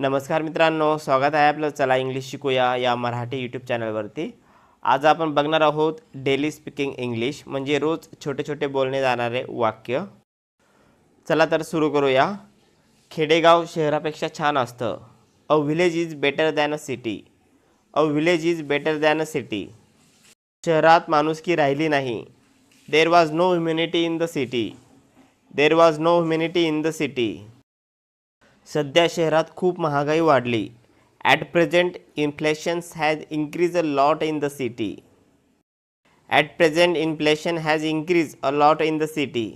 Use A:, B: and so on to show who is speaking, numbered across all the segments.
A: नमस्कार मित्रांनो स्वागत आहे आपलं. चला इंग्लिश शिकूया या मराठी यूट्यूब चॅनलवरती आज आपण बघणार आहोत डेली स्पीकिंग इंग्लिश म्हणजे रोज छोटे छोटे बोलणे जाणारे वाक्य. चला तर सुरू करूया. खेडेगाव शहरापेक्षा छान असतं. A village is better than a city a village is better than a city शहरात माणुसकी राहिली नाही. There was no humanity in the city there was no humanity in the city सध्या शहरात खूप महागाई वाढली. At present inflations has increase a lot in the city at present inflation has increase a lot in the city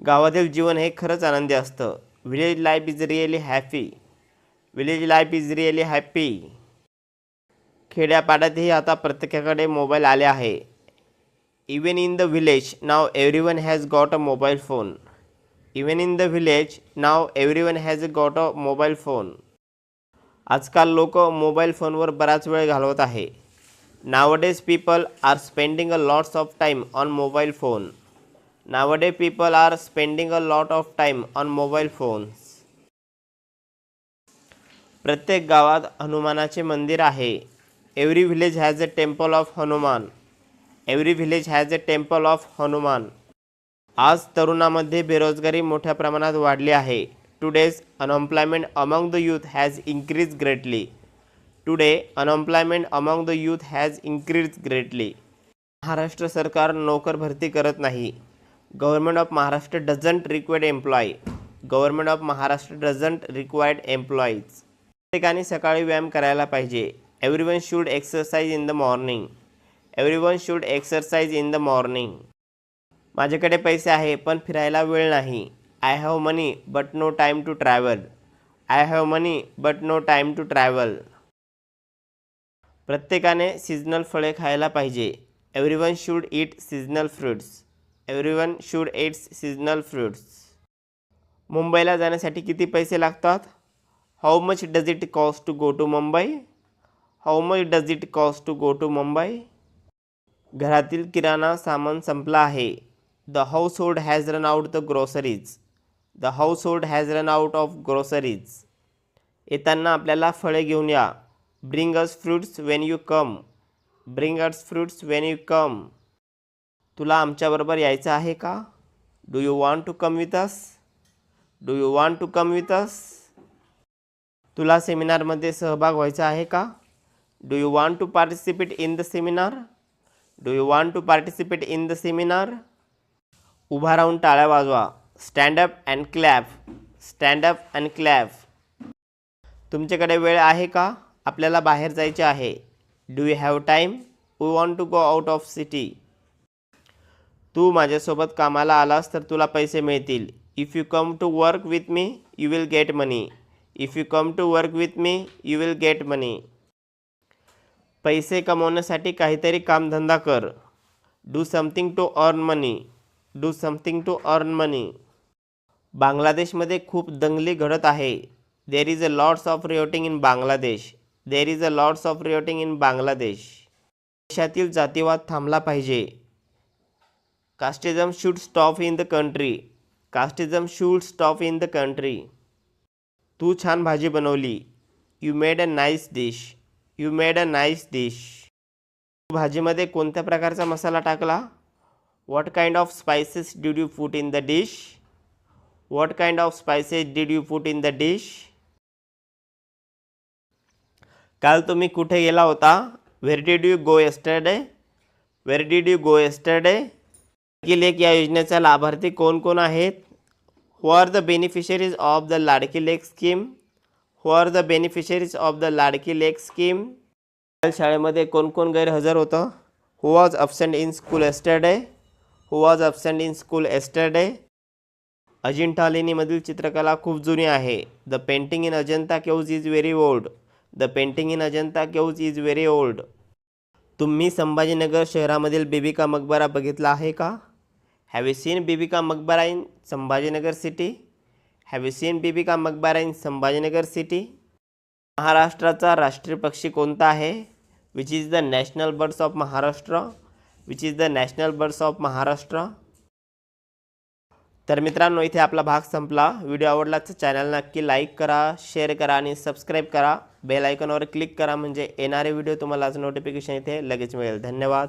A: गावातील जीवन हे खरंच आनंदी असतं. Village life is really happy village life is really happy खेड्यापाड्यातही आता प्रत्येकाकडे मोबाईल आले आहे. Even in the village now everyone has got a mobile phone even in the village now everyone has got a mobile phone आजकाल लोक mobile फोनवर बराच वेळ घालवत आहे. Nowadays people are spending a lots of time on mobile phone nowadays people are spending a lot of time on mobile phones प्रत्येक गावात हनुमानाचे मंदिर आहे. Every village has a temple of Hanuman every village has a temple of Hanuman आज तरुणामध्ये बेरोजगारी मोठ्या प्रमाणात वाढली आहे. Today's unemployment among the youth has increase greatly today unemployment among the youth has increase greatly Maharashtra सरकार नोकर भरती करत नाही. Government of Maharashtra doesn't required employ government of Maharashtra doesn't required employees प्रत्येकाने सकाळी व्यायाम करायला पाहिजे. Everyone should exercise in the morning every one should exercise in the morning माझ्याकडे पैसे आहे पण फिरायला वेळ नाही. I have money but no time to travel I have money but no time to travel प्रत्येकाने सीजनल फळे खायला पाहिजे. Every one should eat seasonal fruits every one should eat seasonal fruits मुंबईला जाण्यासाठी किती पैसे लागतात? How much does it cost to go to Mumbai how much does it cost to go to Mumbai घरातील किराणा सामान संपला आहे. The household has run out the groceries the household has run out of groceries येताना आपल्याला फळे घेऊन या. Bring us fruits when you come bring us fruits when you come तुला आमच्याबरोबर यायचं आहे का? Do you want to come with us do you want to come with us तुला सेमिनारमध्ये सहभाग व्हायचा आहे का? Do you want to participate in the seminar do you want to participate in the seminar उभा राहून टाळ्या वाजवा. Stand up and clap stand up and clap तुमच्याकडे वेळ आहे का? आपल्याला बाहेर जायचे आहे. Do you have time we want to go out of city तू माझ्यासोबत कामाला आलास तर तुला पैसे मिळतील. If you come to work with me you will get money if you come to work with me you will get money पैसे कमवण्यासाठी काहीतरी कामधंदा कर. Do something to earn money do something to earn money बांगलादेशमध्ये खूप दंगली घडत आहे. There is a lots of rioting in Bangladesh. There is a lots of rioting in Bangladesh. देशातील जातीवाद थांबला पाहिजे. Casteism should stop in the country casteism should stop in the country तू छान भाजी बनवली. You made a nice dish you made a nice dish भाजीमध्ये कोणत्या प्रकारचा मसाला टाकला? What kind of spices did you put in the dish what kind of spices did you put in the dish काल तुम्ही कुठे गेला होता? Where did you go yesterday where did you go yesterday Ladki Lek या योजनेचा लाभार्थी कोण कोण आहेत? Who are the beneficiaries of the Ladki Lek scheme who are the beneficiaries of the Ladki Lek scheme काल शाळेमध्ये कोण कोण गैरहजर होतं? Who was absent in school yesterday who was absent in school yesterday Ajintha लेणीमधील चित्रकला खूप जुनी आहे. The painting in Ajanta caves is very old the painting in Ajanta caves is very old तुम्ही संभाजीनगर शहरामधील बिबिका मकबरा बघितला आहे का? Have you seen Bibi ka Maqbara in Sambhajinagar city have you seen Bibi ka Maqbara in Sambhajinagar city महाराष्ट्राचा राष्ट्रीय पक्षी कोणता आहे? Which is the national birds of Maharashtra which is the national birds of Maharashtra तर मित्रांनो इथे आपला भाग संपला. व्हिडिओ आवडला तर चॅनल नक्की लाईक करा शेअर करा आणि सबस्क्राईब करा. बेल आयकॉनवर क्लिक करा म्हणजे येणारे व्हिडिओ तुम्हाला आज नोटिफिकेशन इथे लगेच मिळेल. धन्यवाद.